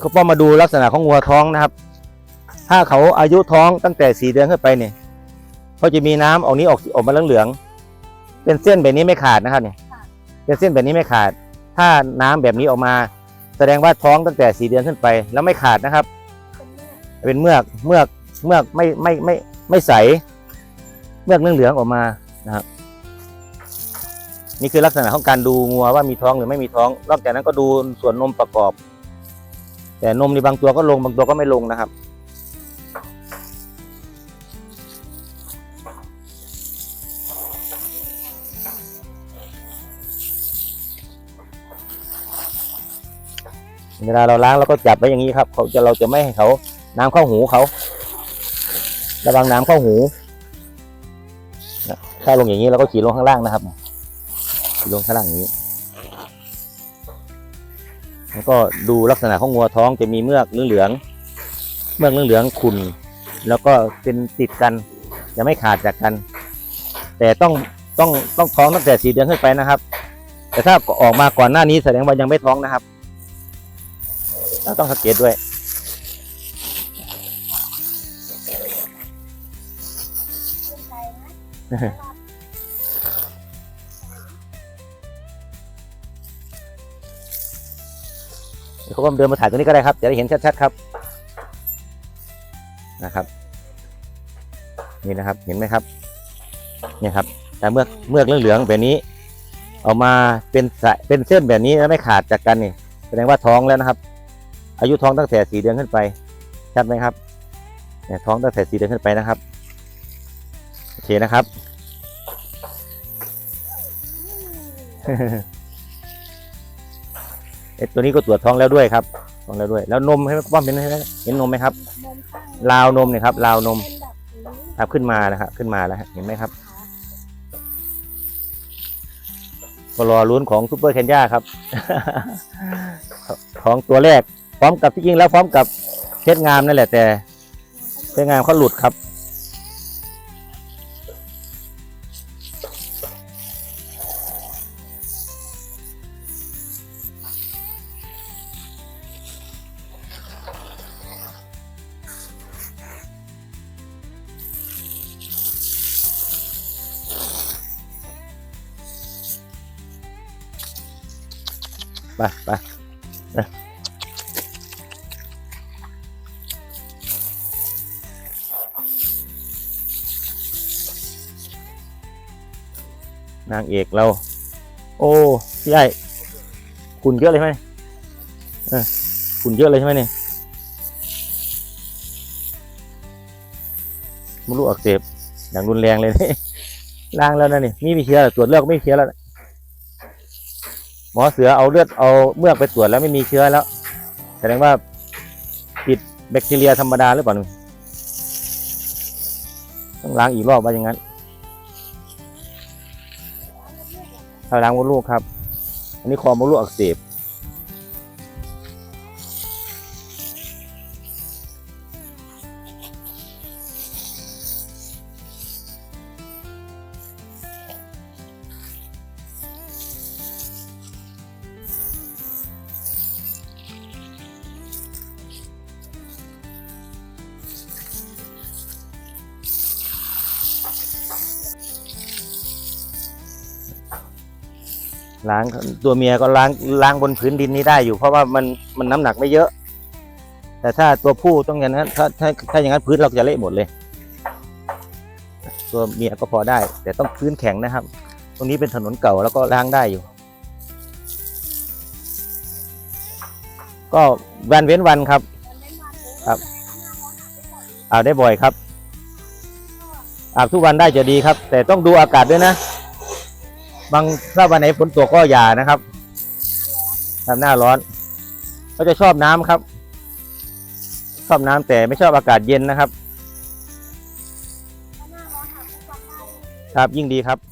เขาป้อมมาดูลักษณะของงัวท้องนะครับ ถ้าเขาอายุท้องตั้งแต่สี่เดือนขึ้นไปเนี่ยเขาจะมีน้ำออกนี้ออกออกมาเหลืองๆเป็นเส้นแบบนี้ไม่ขาดนะครับเนี่ยเป็นเส้นแบบนี้ไม่ขาด ถ้าน้ำแบบนี้ออกมา แสดงว่าท้องตั้งแต่สี่เดือนขึ้นไป แล้วไม่ขาดนะครับ เป็นเมือกเมือกเมือกไม่ไม่ไม่ไม่ใส เมือกเหลืองๆออกมานะครับนี่คือลักษณะของการดูงัวว่ามีท้องหรือไม่มีท้อง นอกจากนั้นก็ดูส่วนนมประกอบ แต่นมในบางตัวก็ลงบางตัวก็ไม่ลงนะครับ เวลาเราล้างเราก็จับไว้อย่างนี้ครับ เขาจะเราจะไม่ให้เขาน้ำเข้าหูเขาระวังน้ำเข้าหูถ้าลงอย่างนี้เราก็ขี่ลงข้างล่างนะครับขี่ลงข้างล่างอย่างนี้ แล้วก็ดูลักษณะของงัวท้องจะมีเมือกเหลืองเมือกเหลืองขุ่นแล้วก็เป็นติดกันจะไม่ขาดจากกัน แต่ต้องต้องต้องท้องตั้งแต่สี่เดือนขึ้นไปนะครับ แต่ถ้าออกมาก่อนหน้านี้แสดงว่ายังไม่ท้องนะครับเราต้องสังเกตด้วยเเขาก็เดินมาถ่ายตรงนี้ก็ได้ครับจะได้เห็นชัดๆครับนะครับ นี่นะครับเห็นไหมครับเนี่ยครับ แต่เมือกเมือกเหลืองๆแบบนี้ออกมาเป็นสายเป็นเส้นแบบนี้แล้วไม่ขาดจากกันนี่แสดงว่าท้องแล้วนะครับ อายุท้องตั้งแต่สี่เดือนขึ้นไปชัดไหมครับเนี่ยท้องตั้งแต่สี่เดือนขึ้นไปนะครับโอเคนะครับ ตัวนี้ก็ตรวจท้องแล้วด้วยครับท้องแล้วด้วย แล้วนมให้ป้อมเป็นเห็นนมไหมครับนมข้างราวนมเนี่ยครับราวนมเป็นแบบนี้ครับขึ้นมานะครับขึ้นมาแล้วฮะเห็นไหมครับก็รอลุ้นของซูเปอร์เคนยาครับ ของตัวแรก พร้อมกับที่จริงแล้วพร้อมกับเพชรงามนั่นแหละแต่เพชรงามเขาหลุดครับ ไปไปนะนางเอกเรา โอ้พี่ใหญ่คุณเยอะเลยไหมเออคุณเยอะเลยใช่ไหมเนี่ยมดลูกอักเสบอย่างรุนแรงเลยนี่ล้างแล้วนะนี่นี่มีเชื้อตรวจเลือกไม่มีเชื้อแล้ว หมอเสือเอาเลือดเอาเมือกไปตรวจแล้วไม่มีเชื้อแล้ว แสดงว่าติดแบคทีเรียธรรมดาหรือเปล่าต้องล้างอีกรอบว่าอย่างนั้นถ้าล้างมดลูกครับ อันนี้คอมดลูกอักเสบ ล้างตัวเมียก็ล้างล้างบนพื้นดินนี้ได้อยู่ เพราะว่ามันมันน้ำหนักไม่เยอะ แต่ถ้าตัวผู้ต้องอย่างนั้นถ้าถ้าถ้าอย่างนั้นพื้นเราจะเละหมดเลย ตัวเมียก็พอได้ แต่ต้องพื้นแข็งนะครับ ตรงนี้เป็นถนนเก่าแล้วก็ล้างได้อยู่ ก็วันเว้นวันครับ ครับหน้าร้อาได้บ่อยครับ อาบทุกวันได้จะดีครับ แต่ต้องดูอากาศด้วยนะ บางถ้าวันไหนฝนตกก็อย่านะครับทำหน้าร้อนเขาจะชอบน้ำครับ ชอบน้ำแต่ไม่ชอบอากาศเย็นนะครับ ครับยิ่งดีครับ